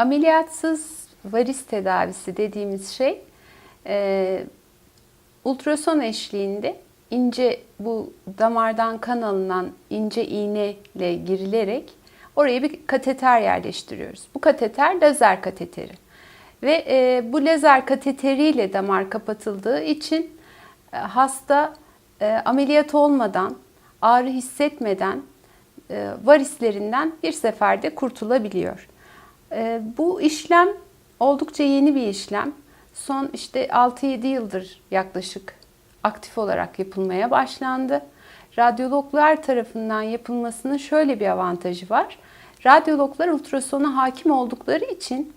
Ameliyatsız varis tedavisi dediğimiz şey e, ultrason eşliğinde ince bu damardan kan alınan ince iğneyle girilerek oraya bir kateter yerleştiriyoruz. Bu kateter lazer kateteri. Ve e, bu lazer kateteriyle damar kapatıldığı için e, hasta e, ameliyat olmadan, ağrı hissetmeden e, varislerinden bir seferde kurtulabiliyor. E, bu işlem oldukça yeni bir işlem. Son işte 6-7 yıldır yaklaşık aktif olarak yapılmaya başlandı. Radyologlar tarafından yapılmasının şöyle bir avantajı var. Radyologlar ultrasona hakim oldukları için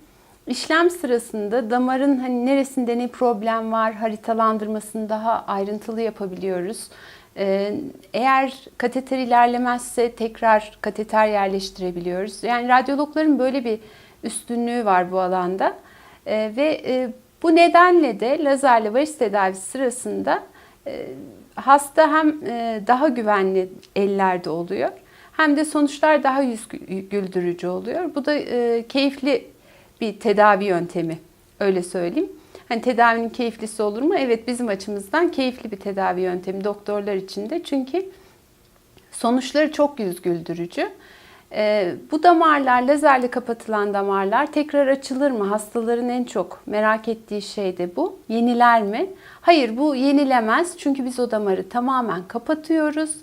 işlem sırasında damarın hani neresinde ne problem var haritalandırmasını daha ayrıntılı yapabiliyoruz. Ee, eğer kateter ilerlemezse tekrar kateter yerleştirebiliyoruz. Yani radyologların böyle bir üstünlüğü var bu alanda. Ee, ve e, bu nedenle de lazerle varis tedavisi sırasında e, hasta hem e, daha güvenli ellerde oluyor hem de sonuçlar daha yüz güldürücü oluyor. Bu da keyifli bir tedavi yöntemi öyle söyleyeyim. Hani tedavinin keyiflisi olur mu? Evet bizim açımızdan keyifli bir tedavi yöntemi doktorlar için de. Çünkü sonuçları çok yüz güldürücü. Ee, bu damarlar, lazerle kapatılan damarlar tekrar açılır mı? Hastaların en çok merak ettiği şey de bu. Yeniler mi? Hayır bu yenilemez. Çünkü biz o damarı tamamen kapatıyoruz.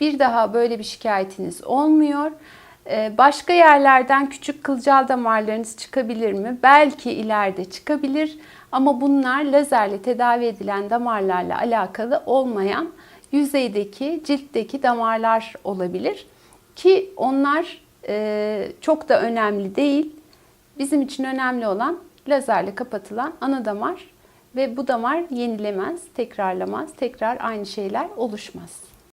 Bir daha böyle bir şikayetiniz olmuyor. Ee, başka yerlerden küçük kılcal damarlarınız çıkabilir mi? Belki ileride çıkabilir. Ama bunlar lazerle tedavi edilen damarlarla alakalı olmayan yüzeydeki, ciltteki damarlar olabilir. Ki onlar e, çok da önemli değil. Bizim için önemli olan lazerle kapatılan ana damar ve bu damar yenilemez, tekrarlamaz, tekrar aynı şeyler oluşmaz.